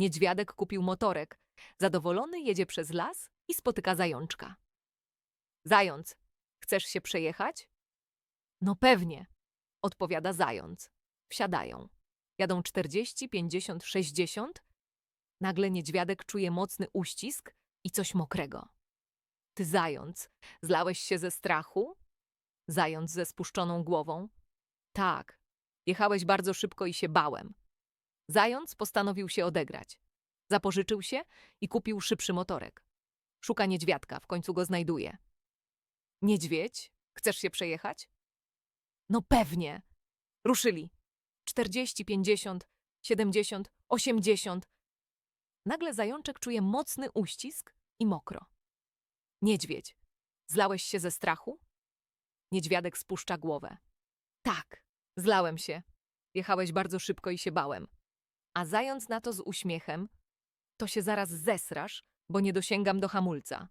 Niedźwiadek kupił motorek. Zadowolony jedzie przez las i spotyka zajączka. Zając, chcesz się przejechać? No pewnie, odpowiada zając. Wsiadają. Jadą 40, 50, 60. Nagle niedźwiadek czuje mocny uścisk i coś mokrego. Ty zając, zlałeś się ze strachu? Zając ze spuszczoną głową. Tak, jechałeś bardzo szybko i się bałem. Zając postanowił się odegrać. Zapożyczył się i kupił szybszy motorek. Szuka niedźwiadka, w końcu go znajduje. Niedźwiedź, chcesz się przejechać? No pewnie. Ruszyli. 40, 50, 70, 80. Nagle zajączek czuje mocny uścisk i mokro. Niedźwiedź, zlałeś się ze strachu? Niedźwiadek spuszcza głowę. Tak, zlałem się. Jechałeś bardzo szybko i się bałem. A zając na to z uśmiechem, to się zaraz zesrasz, bo nie dosięgam do hamulca.